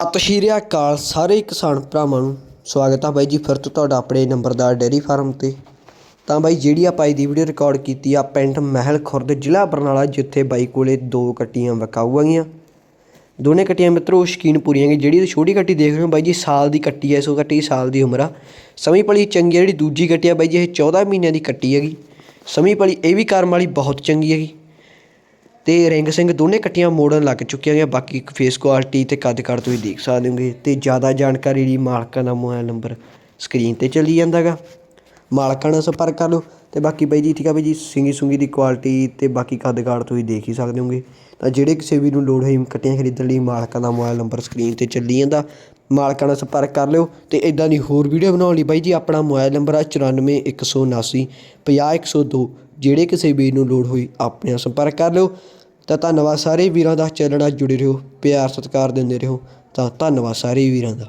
ਸਤਿ ਸ਼੍ਰੀ ਅਕਾਲ ਸਾਰੇ ਕਿਸਾਨ ਭਰਾਵਾਂ ਨੂੰ। ਸਵਾਗਤ ਆ ਬਾਈ ਜੀ ਫਿਰ ਤੋਂ ਤੁਹਾਡਾ ਆਪਣੇ ਨੰਬਰਦਾਰ ਡੇਅਰੀ ਫਾਰਮ ਤੇ। ਤਾਂ ਬਾਈ ਜਿਹੜੀ ਆਪਾਂ ਇਹਦੀ ਵੀਡੀਓ ਰਿਕਾਰਡ ਕੀਤੀ ਆ, ਪਿੰਡ ਮਹਿਲ ਖੁਰਦ ਜ਼ਿਲ੍ਹਾ ਬਰਨਾਲਾ, ਜਿੱਥੇ ਬਾਈ ਕੋਲੇ ਦੋ ਕੱਟੀਆਂ ਵਿਕਾਊ ਹੈਗੀਆਂ। ਦੋਨੇ ਕੱਟੀਆਂ ਮਿੱਤਰੋ ਸ਼ਕੀਨ ਪੂਰੀਆਂ ਗਈਆਂ ਜਿਹੜੀ ਤੁਸੀਂ ਛੋਟੀ ਕੱਟੀ ਦੇਖ ਰਹੇ ਹੋ ਬਾਈ ਜੀ, ਸਾਲ ਦੀ ਕੱਟੀ ਐ ਸੋ ਕੱਟੀ ਸਾਲ ਦੀ ਉਮਰ ਆ। ਸਮੀ ਪਲੀ ਚੰਗੀ ਆ, ਜਿਹੜੀ ਦੂਜੀ ਕੱਟੀ ਆ ਬਾਈ ਜੀ, ਇਹ 14 ਮਹੀਨਿਆਂ ਦੀ ਕੱਟੀ ਹੈਗੀ। ਸਮੀ ਪਲੀ ਇਹ ਵੀ ਕਰਮ ਵਾਲੀ ਬਹੁਤ ਚੰਗੀ ਹੈਗੀ। ਅਤੇ ਰਿੰਗ ਸਿੰਘ ਦੋਨੇ ਕੱਟੀਆਂ ਮੋੜਨ ਲੱਗ ਚੁੱਕੀਆਂ ਨੇ ਬਾਕੀ ਫੇਸ ਕੁਆਲਿਟੀ ਅਤੇ ਕੱਦ ਕੱਦ ਤੁਸੀਂ ਦੇਖ ਸਕਦੇ ਹੋਗੇ ਅਤੇ ਜ਼ਿਆਦਾ ਜਾਣਕਾਰੀ ਲਈ ਮਾਲਕਾਂ ਦਾ ਮੋਬਾਈਲ ਨੰਬਰ ਸਕਰੀਨ ਤੇ ਚੱਲੀ ਜਾਂਦਾ ਗਾ ਮਾਲਕਾਂ ਨਾਲ ਸੰਪਰਕ ਕਰ ਲਓ ਅਤੇ ਬਾਕੀ ਬਾਈ ਜੀ ਠੀਕ ਆ ਬਾਈ ਜੀ, ਸਿੰਗੀ ਸੁੰਗੀ ਦੀ ਕੁਆਲਿਟੀ ਅਤੇ ਬਾਕੀ ਕੱਦ ਕਾਠ ਤੁਸੀਂ ਦੇਖ ਹੀ ਸਕਦੇ ਹੋਗੇ। ਤਾਂ ਜਿਹੜੇ ਕਿਸੇ ਵੀ ਨੂੰ ਲੋੜ ਹੋਈ ਕੱਟੀਆਂ ਖਰੀਦਣ ਲਈ ਮਾਲਕਾਂ ਦਾ ਮੋਬਾਈਲ ਨੰਬਰ ਸਕਰੀਨ ਤੇ ਚੱਲੀ ਜਾਂਦਾ। ਮਾਲਕਾਂ ਨਾਲ ਸੰਪਰਕ ਕਰ ਲਿਓ ਅਤੇ ਇਦਾਂ ਦੀ ਹੋਰ ਵੀਡੀਓ ਬਣਾਉਣ ਲਈ ਬਾਈ ਜੀ ਆਪਣਾ ਮੋਬਾਈਲ ਨੰਬਰ ਆ 94179 50102 ਜਿਹੜੇ ਕਿਸੇ ਵੀਰ ਨੂੰ ਲੋੜ ਹੋਈ ਆਪਣੇ ਨਾਲ ਸੰਪਰਕ ਕਰ ਲਿਓ। ਤਾਂ ਧੰਨਵਾਦ ਸਾਰੇ ਵੀਰਾਂ ਦਾ। ਚੈਨਲ ਨਾਲ ਜੁੜੇ ਰਹੋ, ਪਿਆਰ ਸਤਿਕਾਰ ਦਿੰਦੇ ਰਹੋ। ਤਾਂ ਧੰਨਵਾਦ ਸਾਰੇ ਵੀਰਾਂ ਦਾ।